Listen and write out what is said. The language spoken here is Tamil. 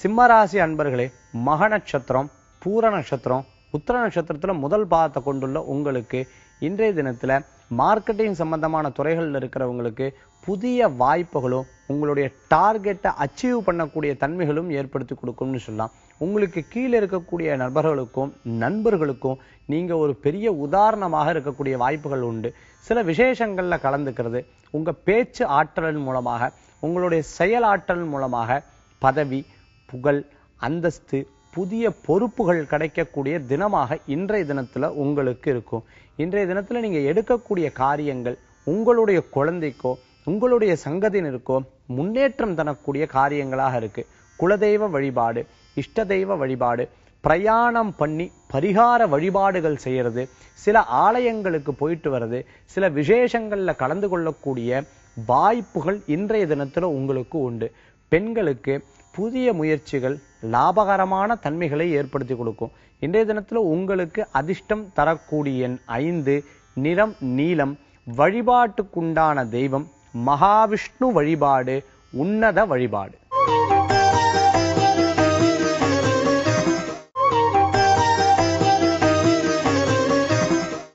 சிம்மராசி அன்பர்களே மக நட்சத்திரம் பூர நட்சத்திரம் உத்திர நட்சத்திரத்துல முதல் பாதத்தை கொண்டுள்ள உங்களுக்கு இன்றைய தினத்துல மார்க்கெட்டிங் சம்பந்தமான துறைகளில் இருக்கிறவங்களுக்கு புதிய வாய்ப்புகளும் உங்களுடைய டார்கெட்டை அச்சீவ் பண்ணக்கூடிய தன்மைகளும் ஏற்படுத்தி கொடுக்கும்னு சொல்லலாம். உங்களுக்கு கீழே இருக்கக்கூடிய நபர்களுக்கும் நண்பர்களுக்கும் நீங்க ஒரு பெரிய உதாரணமாக இருக்கக்கூடிய வாய்ப்புகள் உண்டு. சில விசேஷங்களில் கலந்துக்கிறது உங்க பேச்சு ஆற்றலின் மூலமாக உங்களுடைய செயல் ஆற்றல் மூலமாக பதவி புகழ் அந்தஸ்து புதிய பொறுப்புகள் கிடைக்கக்கூடிய தினமாக இன்றைய தினத்துல உங்களுக்கு இருக்கும். இன்றைய தினத்துல நீங்க எடுக்கக்கூடிய காரியங்கள் உங்களுடைய குழந்தைக்கோ உங்களுடைய சங்கதியினருக்கோ முன்னேற்றம் தரக்கூடிய காரியங்களாக இருக்கு. குலதெய்வ வழிபாடு இஷ்ட தெய்வ வழிபாடு பிரயாணம் பண்ணி பரிகார வழிபாடுகள் செய்யறது சில ஆலயங்களுக்கு போயிட்டு வர்றது சில விசேஷங்கள்ல கலந்து கொள்ளக்கூடிய வாய்ப்புகள் இன்றைய தினத்துல உங்களுக்கு உண்டு. பெண்களுக்கு புதிய முயற்சிகள் லாபகரமான தன்மைகளை ஏற்படுத்தி கொடுக்கும். இன்றைய தினத்தில் உங்களுக்கு அதிர்ஷ்டம் தரக்கூடிய எண் ஐந்து நிறம் நீளம் வழிபாட்டுக்குண்டான தெய்வம் மகாவிஷ்ணு வழிபாடு உன்னத வழிபாடு.